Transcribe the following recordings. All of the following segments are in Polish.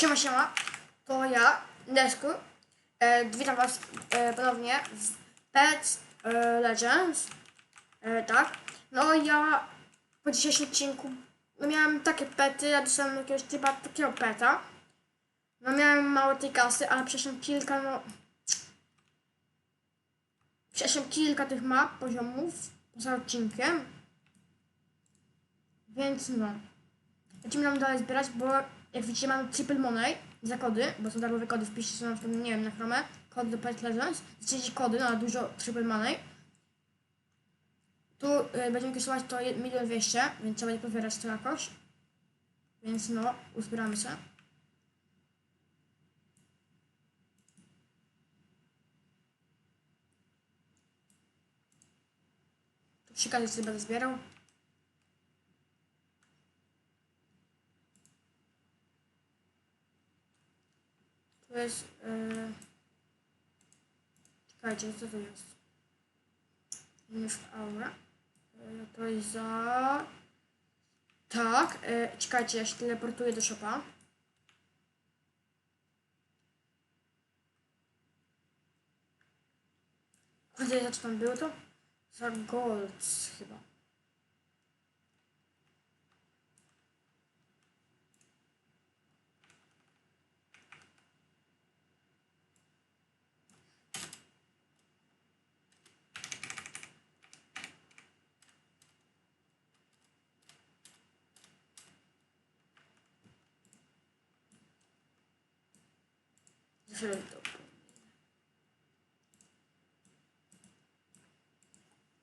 Siema, siema, to ja, Desku. E, witam Was e, ponownie w Pets e, Legends. E, tak. No ja po dzisiejszym odcinku no miałem takie pety, ja dostałem jakiegoś typa takiego peta. No miałem mało tej kasy, ale przeszedłem kilka, no... Przeszedłem kilka tych map, poziomów poza odcinkiem. Więc no. Będziemy nam dalej zbierać, bo jak widzicie mamy triple money za kody, bo są darmowe kody, wpiszcie sobie na przykład, nie wiem, na chromę, kod do Pet Legends, znacie kody na dużo triple money. Tu y, będziemy kosztować to 1 200 więc trzeba będzie pobierać to jakoś. Więc no, uzbieramy się. Każdej sobie będę zbierał. To jest... Yy... Czekajcie, co to jest? Już aura. Yy, to jest za... Tak, yy, czekajcie, ja się teleportuję do shopa. Kurde, co tam było to? Za gold chyba. To.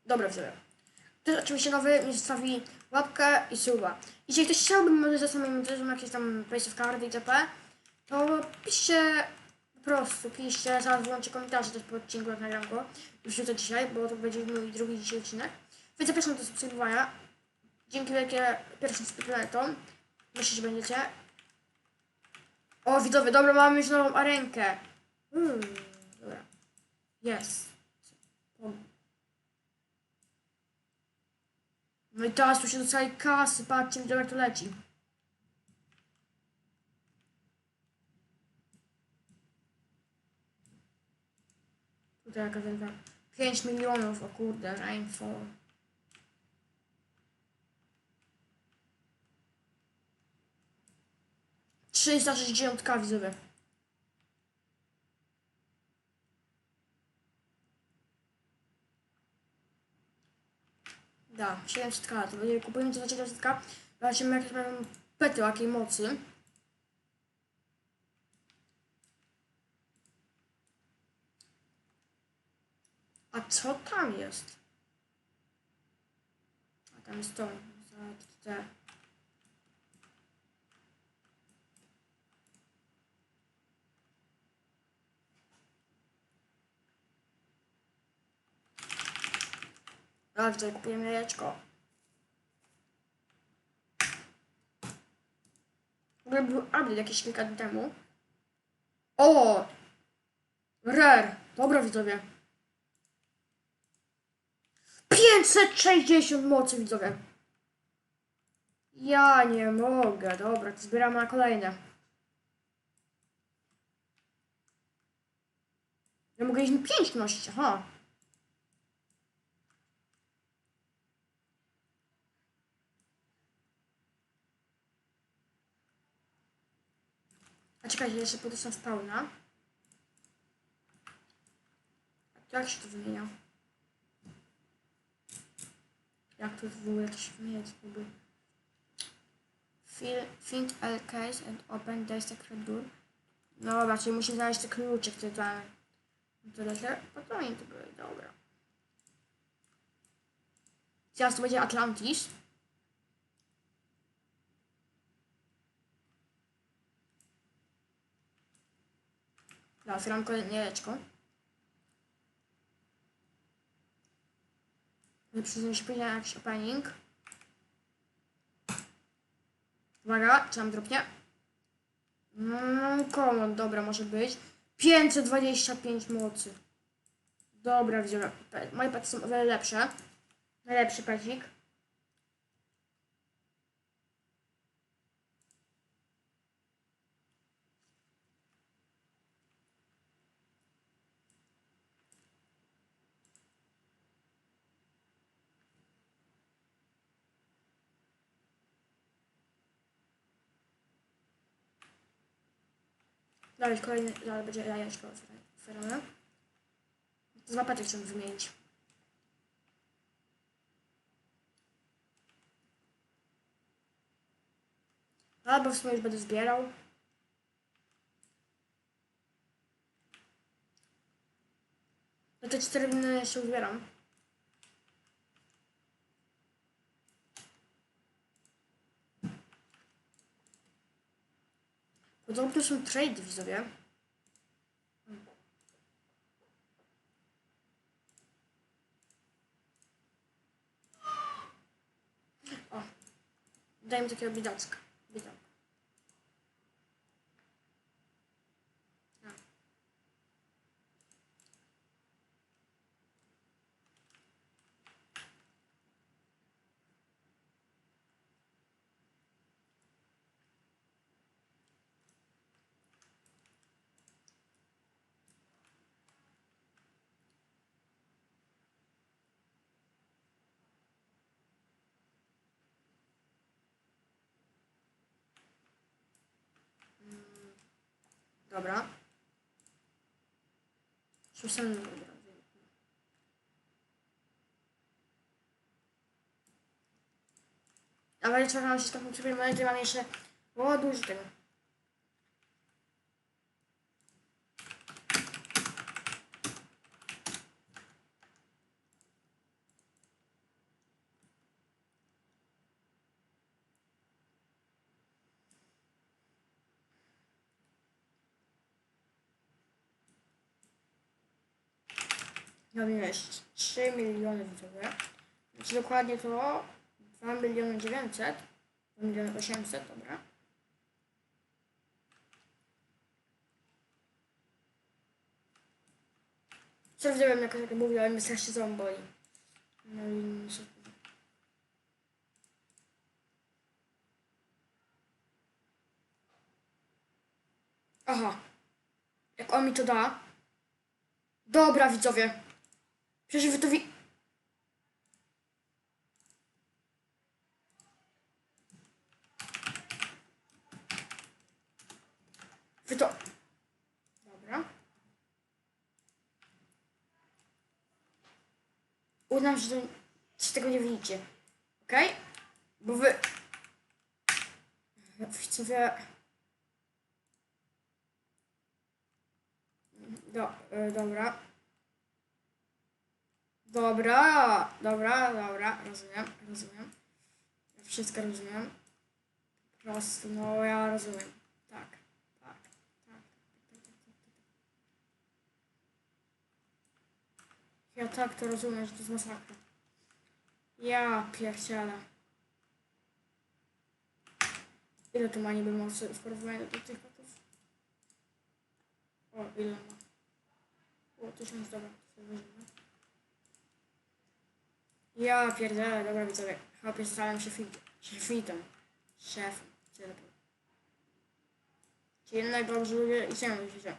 Dobra, wzorem. Ktoś oczywiście nowy mi zostawi łapkę i suba. Jeśli ktoś chciałby może za samym montażem jakieś tam place of cardy itp. To piszcie po prostu, piszcie, zaraz włączę komentarze też po odcinku jak nagram go. Już to dzisiaj, bo to będzie mój drugi dzisiaj odcinek. Więc zapraszam do subskrybowania. Dzięki wielkie pierwszym subskrybentom. Myślę, że będziecie. O, widzowie, dobra, mamy już nową arenkę. Hmm, dobra. Jest. No i teraz tu się dostaje kasy, patrzcie, widzowie, jak to leci. Tutaj jaka wielka. 5 milionów, o kurde, Rainfall. Trzysta sześćdziesiąt k widzowie. Da, 700 k, to będzie kupujemy to za 700 k. Zobaczymy jakie mają pety, jakiej mocy. A co tam jest? A tam jest to. Za te. Dobrze, kupujemy jajeczko. Ogóle był update jakieś kilka dni temu. O! Rare! Dobra widzowie. 560 mocy widzowie. Ja nie mogę. Dobra, to zbieramy na kolejne. Ja mogę iść na 5 nosić, aha. A czekajcie, jeszcze na spawna. Jak się to wymienia? Jak to w ogóle to się wymienia? ogóle? Fill, find all case and open the secret door. No dobra, czyli musi znaleźć te klucze, które. To lecę, po to nie to były, dobra. Teraz to będzie Atlantis. Dobra, otwieram kolejne się później na jakiś opening. Uwaga, czy nam dropnie? Mm, komod, dobra, może być. 525 mocy. Dobra, widzimy. Moje pety są o wiele lepsze. Najlepszy pecik. Dalej kolejny, dalej będzie jajeczko otwierane. Dwa pety chcę wymienić. Albo w sumie już będę zbierał. No te cztery się uzbieram. Podobno są trade widzowie. O, daj mi takiego bidacka. Bidaka. A. Dobra. Słyszałem, dobra. Ale czekam się taką przypomnieć, że mam jeszcze... O, dużo tego. Mamy jeszcze 3 miliony widzowie. Znaczy dokładnie to 2 miliony 900. 2 miliony 800, dobra. Co wziąłem na jak mówię, ale mnie strasznie ząb boli. No i niestety. Aha. Jak on mi to da. Dobra, widzowie. Przecież wy to wi... Wy to... Dobra. Uznam, że to- że tego nie widzicie. Okej? Bo wy... Widzowie... Do, y, dobra. Dobra, dobra, dobra, rozumiem, rozumiem. Ja wszystko rozumiem. Po prostu, no ja rozumiem. Tak, tak, tak. tak, tak, tak, tak. Ja tak to rozumiem, że to jest masakra. Ja pierdzielę. Ile tu ma niby mocy w porównaniu do tych kotów? O, ile ma? O, tysiąc, dobra, to sobie. Ja pierdolę, dobra widzowie. Chłopie, stałem się fit, fitem. Szefem. Tyle powiem. Ci jednak dobrze lubię i chciałem życia.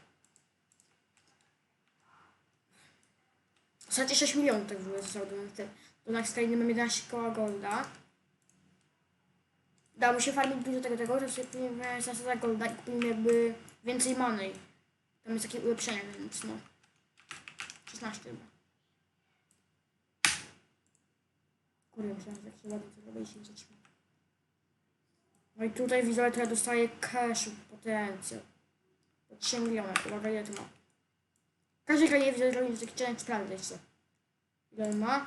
Ostatnie 6 milionów tak w ogóle zostało do Nax- do Naxtrainy. Mam 11 koła golda. Dało się farmić dużo tego, tego, że sobie kupimy zasada golda i kupimy jakby więcej money. Tam jest takie ulepszenie, więc no. 16 chyba. Kurde, myślałem, że się ładnie to robię i się zatrzyma. No i tutaj widzowie to ja dostaję cashu potencjał. Po 3 miliony. Uwaga, ile to ma. Każdy kraj widzę, że robi taki challenge sprawdzać co. Ile ma?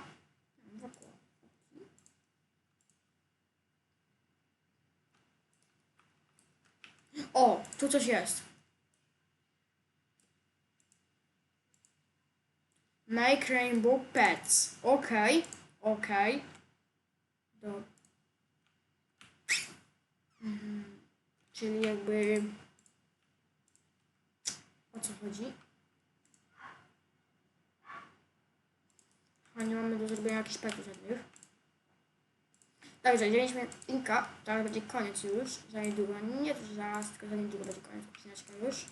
O, tu coś jest. Make rainbow pets. Okej, okej. Do... Mhm. Czyli jakby... O co chodzi? A nie mamy do zrobienia jakichś petów żadnych. Dobrze, wzięliśmy Inka. Teraz będzie koniec już. Za niedługo. Nie to zaraz, tylko za niedługo będzie koniec odcineczka już.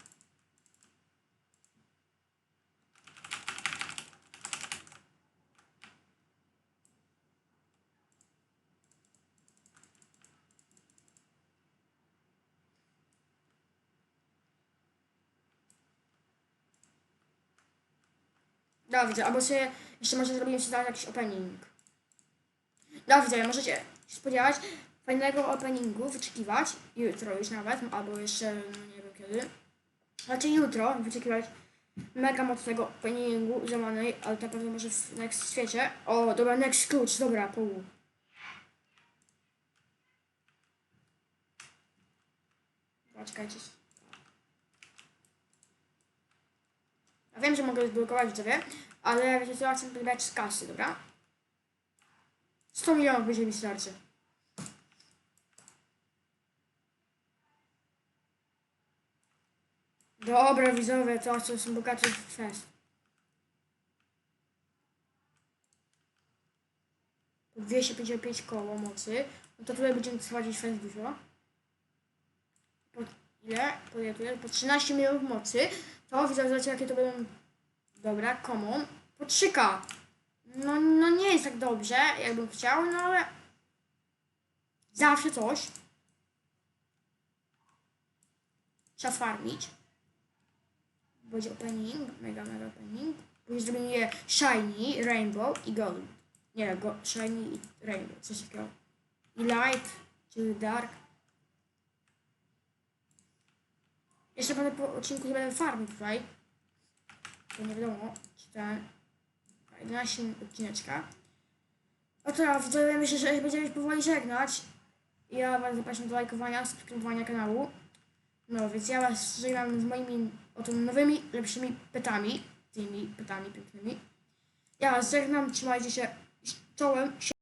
Dobrze, albo sobie jeszcze może zrobimy sobie jakiś opening. Dobrze, możecie się spodziewać fajnego openingu, wyczekiwać jutro już nawet, albo jeszcze no nie wiem kiedy. Znaczy jutro wyczekiwać mega mocnego openingu złamanej, ale to pewno może w next świecie. O, dobra, next klucz, dobra, pół. Poczekajcie. Wiem, że mogę zblokować widzowie, ale wiecie co, chcę wybrać z kasy, dobra? 100 milionów będzie mi starczy. Dobra, widzowie, to co są bogaci w fest. Po 255 koło mocy. No to tutaj będziemy prowadzić fest dużo. Po ile? Po ile? Po 13 milionów mocy. To widzowie, zobaczcie jakie to będą... Dobra, common. Po 3K. No, no nie jest tak dobrze, jakbym chciał, no ale... Zawsze coś. Trzeba farmić. Będzie opening, mega, mega opening. Później zrobimy shiny, rainbow i gold. Nie, go, shiny i rainbow, coś takiego. I light, czy dark. Jeszcze będę po odcinku nie będę farmił tutaj. To nie wiadomo, czy ten... 11 odcineczka. No to widzowie, myślę, że będziemy już powoli żegnać. Ja was zapraszam do lajkowania, subskrybowania kanału. No, więc ja was żegnam z moimi oto nowymi, lepszymi pytami. Tymi pytami pięknymi. Ja was żegnam, trzymajcie się czołem.